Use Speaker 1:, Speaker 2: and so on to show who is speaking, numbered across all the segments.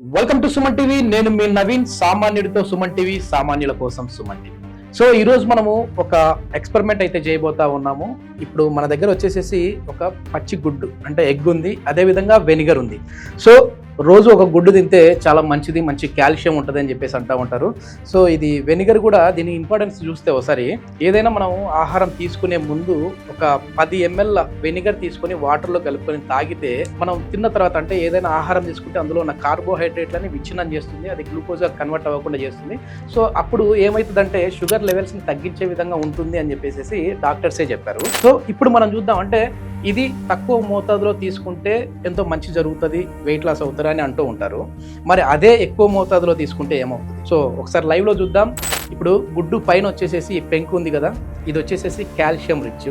Speaker 1: Welcome to Suman TV నేను మీ నవీన్ సామాన్యుడితో సుమన్ టీవీ సామాన్యుల కోసం సుమన్ టీవీ సో ఈ రోజు మనము ఒక ఎక్స్పెరిమెంట్ అయితే చేయబోతా ఉన్నాము. ఇప్పుడు మన దగ్గర వచ్చేసేసి ఒక పచ్చి గుడ్డు అంటే ఎగ్ ఉంది అదే విధంగా వెనిగర్ ఉంది. సో రోజు ఒక గుడ్డు తింటే చాలా మంచిది మంచి కాల్షియం ఉంటుంది అని చెప్పేసి అంటూ ఉంటారు. సో ఇది వెనిగర్ కూడా దీని ఇంపార్టెన్స్ చూస్తే ఒకసారి ఏదైనా మనం ఆహారం తీసుకునే ముందు ఒక పది ఎంఎల్ వెనిగర్ తీసుకొని వాటర్లో కలుపుకొని తాగితే మనం తిన్న తర్వాత అంటే ఏదైనా ఆహారం తీసుకుంటే అందులో ఉన్న కార్బోహైడ్రేట్లని విచ్ఛిన్నం చేస్తుంది అది గ్లూకోజ్గా కన్వర్ట్ అవ్వకుండా చేస్తుంది. సో అప్పుడు ఏమవుతుందంటే షుగర్ లెవెల్స్ని తగ్గించే విధంగా ఉంటుంది అని చెప్పేసి డాక్టర్సే చెప్పారు. సో ఇప్పుడు మనం చూద్దాం అంటే ఇది తక్కువ మోతాదులో తీసుకుంటే ఎంతో మంచి జరుగుతుంది వెయిట్ లాస్ అవుతారు అని అంటూ ఉంటారు. మరి అదే ఎక్కువ మోతాదులో తీసుకుంటే ఏమవుతుంది? సో ఒకసారి లైవ్లో చూద్దాం. ఇప్పుడు గుడ్డు పైన వచ్చేసేసి పెంకు ఉంది కదా ఇది వచ్చేసేసి కాల్షియం రిచ్.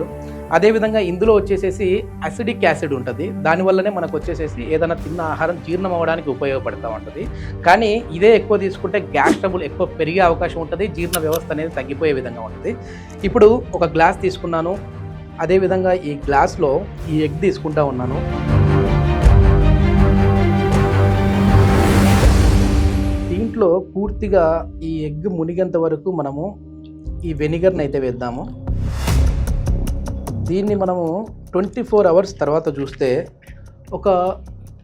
Speaker 1: అదేవిధంగా ఇందులో వచ్చేసేసి అసిడిక్ యాసిడ్ ఉంటుంది. దానివల్లనే మనకు వచ్చేసేసి ఏదైనా తిన్న ఆహారం జీర్ణం అవ్వడానికి ఉపయోగపడుతూ ఉంటుంది. కానీ ఇదే ఎక్కువ తీసుకుంటే గ్యాస్ ట్రబుల్ ఎక్కువ పెరిగే అవకాశం ఉంటుంది జీర్ణ వ్యవస్థ అనేది తగ్గిపోయే విధంగా ఉంటుంది. ఇప్పుడు ఒక గ్లాస్ తీసుకున్నాను అదేవిధంగా ఈ గ్లాస్లో ఈ ఎగ్ తీసుకుంటా ఉన్నాను. దీంట్లో పూర్తిగా ఈ ఎగ్ మునిగేంత వరకు మనము ఈ వెనిగర్ని అయితే వేద్దాము. దీన్ని మనము ట్వంటీ ఫోర్ అవర్స్ తర్వాత చూస్తే ఒక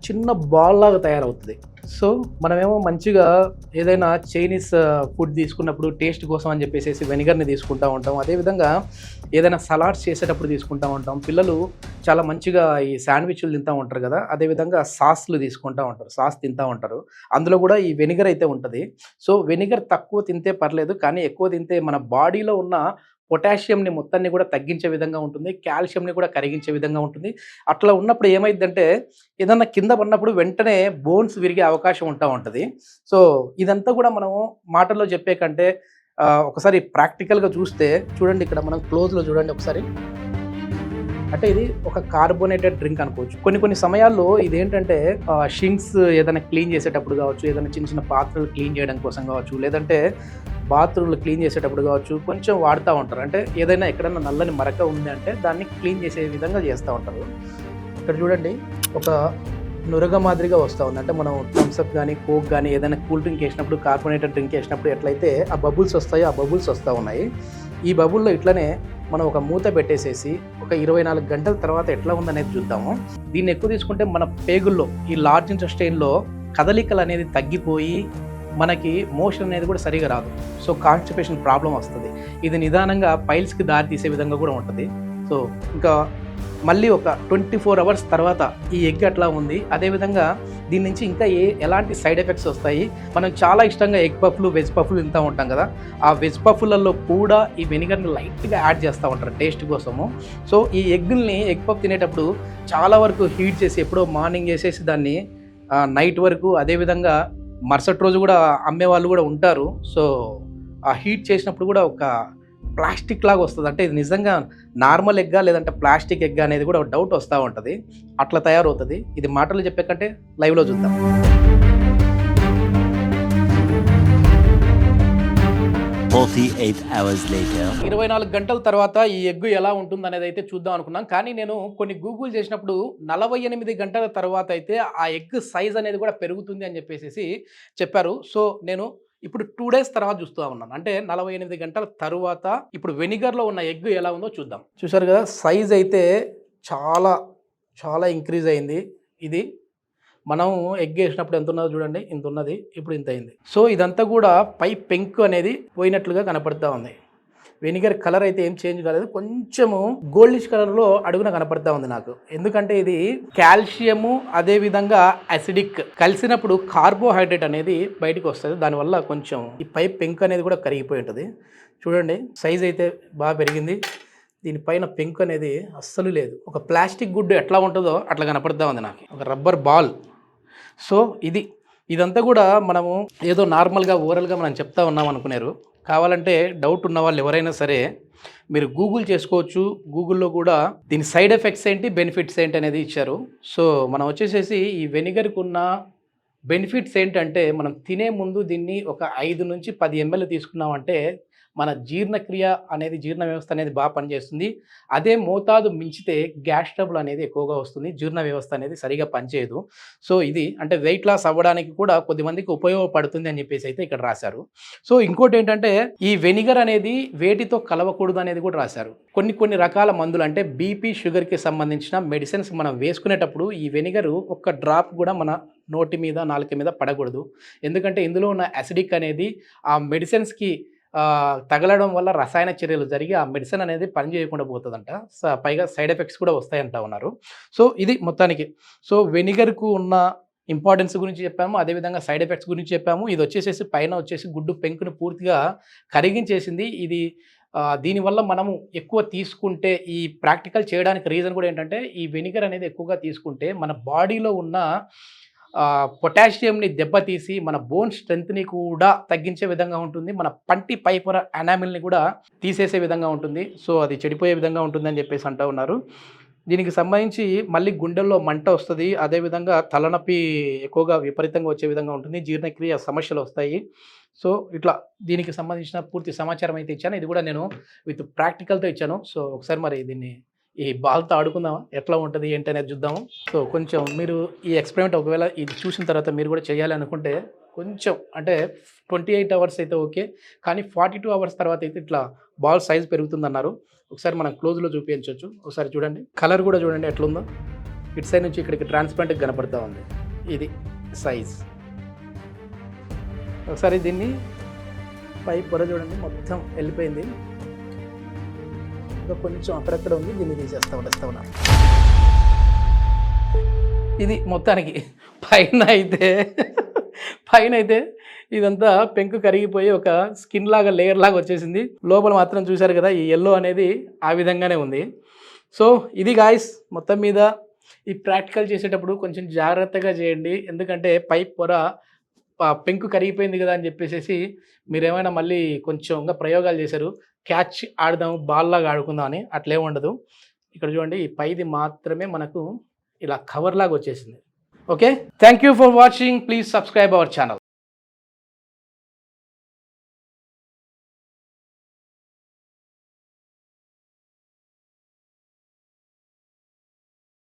Speaker 1: చిన్న బాల్ లాగా తయారవుతుంది. సో మనమేమో మంచిగా ఏదైనా చైనీస్ ఫుడ్ తీసుకున్నప్పుడు టేస్ట్ కోసం అని చెప్పేసి వెనిగర్ని తీసుకుంటూ ఉంటాం. అదేవిధంగా ఏదైనా సలాడ్స్ చేసేటప్పుడు తీసుకుంటూ ఉంటాం. పిల్లలు చాలా మంచిగా ఈ శాండ్విచ్లు తింటూ ఉంటారు కదా అదేవిధంగా సాస్లు తీసుకుంటూ ఉంటారు. సాస్ తింటూ ఉంటారు. అందులో కూడా ఈ వెనిగర్ అయితే ఉంటుంది. సో వెనిగర్ తక్కువ తింటే పర్లేదు కానీ ఎక్కువ తింటే మన బాడీలో ఉన్న పొటాషియంని మొత్తాన్ని కూడా తగ్గించే విధంగా ఉంటుంది కాల్షియంని కూడా కరిగించే విధంగా ఉంటుంది. అట్లా ఉన్నప్పుడు ఏమైందంటే ఏదన్నా కింద పడినప్పుడు వెంటనే బోన్స్ విరిగే అవకాశం ఉంటా ఉంటుంది. సో ఇదంతా కూడా మనము మాటల్లో చెప్పే కంటే ఒకసారి ప్రాక్టికల్గా చూస్తే చూడండి ఇక్కడ మనం క్లోజ్లో చూడండి ఒకసారి. అంటే ఇది ఒక కార్బోనేటెడ్ డ్రింక్ అనుకోవచ్చు. కొన్ని కొన్ని సమయాల్లో ఇదేంటంటే షింక్స్ ఏదైనా క్లీన్ చేసేటప్పుడు కావచ్చు ఏదైనా చిన్న చిన్న పాత్రలు క్లీన్ చేయడం కోసం కావచ్చు లేదంటే బాత్రూమ్లు క్లీన్ చేసేటప్పుడు కావచ్చు కొంచెం వాడుతూ ఉంటారు. అంటే ఏదైనా ఎక్కడైనా నల్లని మరక ఉంది అంటే దాన్ని క్లీన్ చేసే విధంగా చేస్తూ ఉంటారు. ఇక్కడ చూడండి ఒక నురగ మాదిరిగా వస్తూ ఉంది. అంటే మనం థమ్స్అప్ కానీ కోక్ కానీ ఏదైనా కూల్ డ్రింక్ వేసినప్పుడు కార్బోనేటెడ్ డ్రింక్ వేసినప్పుడు ఎట్లయితే ఆ బబుల్స్ వస్తాయో ఆ బబుల్స్ వస్తూ ఉన్నాయి. ఈ బబుల్లో ఇట్లనే మనం ఒక మూత పెట్టేసేసి ఒక ఇరవై నాలుగు గంటల తర్వాత ఎట్లా ఉందనేది చూద్దాము. దీన్ని ఎక్కువ తీసుకుంటే మన పేగుల్లో ఈ లార్జ్ ఇంట్రెస్టైన్లో కదలికలు అనేది తగ్గిపోయి మనకి మోషన్ అనేది కూడా సరిగా రాదు. సో కాన్స్టిపేషన్ ప్రాబ్లం వస్తుంది. ఇది నిదానంగా పైల్స్కి దారి తీసే విధంగా కూడా ఉంటుంది. సో ఇంకా మళ్ళీ ఒక ట్వంటీ ఫోర్ అవర్స్ తర్వాత ఈ ఎగ్ అట్లా ఉంది. అదేవిధంగా దీని నుంచి ఇంకా ఏ ఎలాంటి సైడ్ ఎఫెక్ట్స్ వస్తాయి? మనం చాలా ఇష్టంగా ఎగ్ పఫ్లు వెజ్ పఫ్లు తింటూ ఉంటాం కదా. ఆ వెజ్ పఫ్లలో కూడా ఈ వెనిగర్ని లైట్గా యాడ్ చేస్తూ ఉంటారు టేస్ట్ కోసము. సో ఈ ఎగ్ని ఎగ్ పఫ్ తినేటప్పుడు చాలా వరకు హీట్ చేసి ఎప్పుడో మార్నింగ్ చేసేసి దాన్ని నైట్ వరకు అదేవిధంగా మరుసటి రోజు కూడా అమ్మే వాళ్ళు కూడా ఉంటారు. సో ఆ హీట్ చేసినప్పుడు కూడా ఒక ప్లాస్టిక్ లాగా వస్తుంది. అంటే ఇది నిజంగా నార్మల్ ఎగ్గా లేదంటే ప్లాస్టిక్ ఎగ్గా అనేది కూడా డౌట్ వస్తూ ఉంటుంది. అట్లా తయారవుతుంది. ఇది మాటలు చెప్పే కంటే లైవ్లో చూద్దాం. ఇరవై నాలుగు గంటల తర్వాత ఈ ఎగ్గు ఎలా ఉంటుంది అనేది అయితే చూద్దాం అనుకున్నాం. కానీ నేను కొన్ని గూగుల్ చేసినప్పుడు నలభై ఎనిమిది గంటల తర్వాత అయితే ఆ ఎగ్ సైజ్ అనేది కూడా పెరుగుతుంది అని చెప్పేసి చెప్పారు. సో నేను ఇప్పుడు టూ డేస్ తర్వాత చూస్తూ ఉన్నాను. అంటే నలభై ఎనిమిది గంటల తర్వాత ఇప్పుడు వెనిగర్లో ఉన్న ఎగ్ ఎలా ఉందో చూద్దాం. చూసారు కదా సైజ్ అయితే చాలా చాలా ఇంక్రీజ్ అయింది. ఇది మనం ఎగ్ వేసినప్పుడు ఎంత ఉన్నదో చూడండి ఇంత ఉన్నది ఇప్పుడు ఇంత అయింది. సో ఇదంతా కూడా పై పెంకు అనేది పోయినట్లుగా కనపడతా ఉంది. వెనిగర్ కలర్ అయితే ఏం చేంజ్ కాలేదు కొంచెము గోల్డిష్ కలర్లో అడుగున కనపడతా ఉంది నాకు. ఎందుకంటే ఇది కాల్షియము అదే విధంగా అసిడిక్ కలిసినప్పుడు కార్బోహైడ్రేట్ అనేది బయటకు వస్తుంది దానివల్ల కొంచెం ఈ పై పెంక్ అనేది కూడా కరిగిపోయి ఉంటుంది. చూడండి సైజ్ అయితే బాగా పెరిగింది. దీనిపైన పెంక్ అనేది అస్సలు లేదు. ఒక ప్లాస్టిక్ గుడ్డు ఎట్లా ఉంటుందో అట్లా కనపడతా ఉంది నాకు. ఒక రబ్బర్ బాల్. సో ఇది ఇదంతా కూడా మనము ఏదో నార్మల్గా ఓవరాల్గా మనం చెప్తా ఉన్నాం అనుకున్నారు కావాలంటే డౌట్ ఉన్న వాళ్ళు ఎవరైనా సరే మీరు గూగుల్ చేసుకోవచ్చు. గూగుల్లో కూడా దీని సైడ్ ఎఫెక్ట్స్ ఏంటి బెనిఫిట్స్ ఏంటి అనేది ఇచ్చారు. సో మనం వచ్చేసేసి ఈ వెనిగర్కి ఉన్న బెనిఫిట్స్ ఏంటంటే మనం తినే ముందు దీన్ని ఒక ఐదు నుంచి పది ఎంఎల్ తీసుకున్నామంటే మన జీర్ణక్రియ అనేది జీర్ణ వ్యవస్థ అనేది బాగా పనిచేస్తుంది. అదే మోతాదు మించితే గ్యాస్ ట్రబుల్ అనేది ఎక్కువగా వస్తుంది. జీర్ణ వ్యవస్థ అనేది సరిగా పనిచేయదు. సో ఇది అంటే వెయిట్ లాస్ అవ్వడానికి కూడా కొద్దిమందికి ఉపయోగపడుతుంది అని చెప్పేసి అయితే ఇక్కడ రాశారు. సో ఇంకోటి ఏంటంటే ఈ వెనిగర్ అనేది వేటితో కలవకూడదు అనేది కూడా రాశారు. కొన్ని కొన్ని రకాల మందులు అంటే బీపీ షుగర్కి సంబంధించిన మెడిసిన్స్ మనం వేసుకునేటప్పుడు ఈ వెనిగర్ ఒక్క డ్రాప్ కూడా మన నోటి మీద నాలుక మీద పడకూడదు. ఎందుకంటే ఇందులో ఉన్న అసిడిక్ అనేది ఆ మెడిసిన్స్కి తగలడం వల్ల రసాయన చర్యలు జరిగి ఆ మెడిసిన్ అనేది పనిచేయకుండా పోతుందంట. స- పైగా సైడ్ ఎఫెక్ట్స్ కూడా వస్తాయంట ఉన్నారు. సో ఇది మొత్తానికి. సో వెనిగర్కు ఉన్న ఇంపార్టెన్స్ గురించి చెప్పాము. అదేవిధంగా సైడ్ ఎఫెక్ట్స్ గురించి చెప్పాము. ఇది వచ్చేసేసి పైన వచ్చేసి గుడ్డు పెంకును పూర్తిగా కరిగించేసింది. ఇది దీనివల్ల మనము ఎక్కువ తీసుకుంటే ఈ ప్రాక్టికల్ చేయడానికి రీజన్ కూడా ఏంటంటే ఈ వెనిగర్ అనేది ఎక్కువగా తీసుకుంటే మన బాడీలో ఉన్న పొటాషియంని దెబ్బతీసి మన బోన్ స్ట్రెంత్ని కూడా తగ్గించే విధంగా ఉంటుంది. మన పంటి పైపొర అనామిల్ని కూడా తీసేసే విధంగా ఉంటుంది. సో అది చెడిపోయే విధంగా ఉంటుందని చెప్పేసి అంటూ ఉన్నారు. దీనికి సంబంధించి మళ్ళీ గుండెల్లో మంట వస్తుంది. అదేవిధంగా తలనొప్పి ఎక్కువగా విపరీతంగా వచ్చే విధంగా ఉంటుంది. జీర్ణక్రియ సమస్యలు వస్తాయి. సో ఇట్లా దీనికి సంబంధించిన పూర్తి సమాచారం అయితే ఇచ్చాను. ఇది కూడా నేను విత్ ప్రాక్టికల్తో ఇచ్చాను. సో ఒకసారి మరి దీన్ని ఈ బాల్తో ఆడుకుందామా? ఎట్లా ఉంటుంది ఏంటి అనేది చూద్దాము. సో కొంచెం మీరు ఈ ఎక్స్పెరిమెంట్ ఒకవేళ ఇది చూసిన తర్వాత మీరు కూడా చేయాలనుకుంటే కొంచెం అంటే ట్వంటీ ఎయిట్ అవర్స్ అయితే ఓకే కానీ ఫార్టీ టూ అవర్స్ తర్వాత అయితే ఇట్లా బాల్ సైజ్ పెరుగుతుందన్నారు. ఒకసారి మనం క్లోజ్లో చూపించవచ్చు ఒకసారి చూడండి. కలర్ కూడా చూడండి ఎట్లుందో. ఇటు సైడ్ నుంచి ఇక్కడికి ట్రాన్స్పరెంట్గా కనపడతా ఉంది. ఇది సైజ్ ఒకసారి దీన్ని పై పొర చూడండి మొత్తం వెళ్ళిపోయింది. ఇంకా కొంచెం అక్కడక్కడ ఉంది దీన్ని తీసేస్తా ఉండేస్తా ఉన్నా ఇది మొత్తానికి. పైన అయితే పైన అయితే ఇదంతా పెంకు కరిగిపోయి ఒక స్కిన్ లాగా లేయర్ లాగా వచ్చేసింది. లోపల మాత్రం చూశారు కదా ఈ ఎల్లో అనేది ఆ విధంగానే ఉంది. సో ఇది గాయస్ మొత్తం మీద ఈ ప్రాక్టికల్ చేసేటప్పుడు కొంచెం జాగ్రత్తగా చేయండి. ఎందుకంటే పైప్ పొర పెంకు కరిగిపోయింది కదా అని చెప్పేసి మీరేమైనా మళ్ళీ కొంచెం ప్రయోగాలు చేశారు క్యాచ్ ఆడదాము బాల్ లాగా ఆడుకుందాం అని అట్లే ఉండదు. ఇక్కడ చూడండి ఈ పైది మాత్రమే మనకు ఇలా కవర్ లాగా వచ్చేసింది. Okay? Thank you for watching. Please subscribe our channel.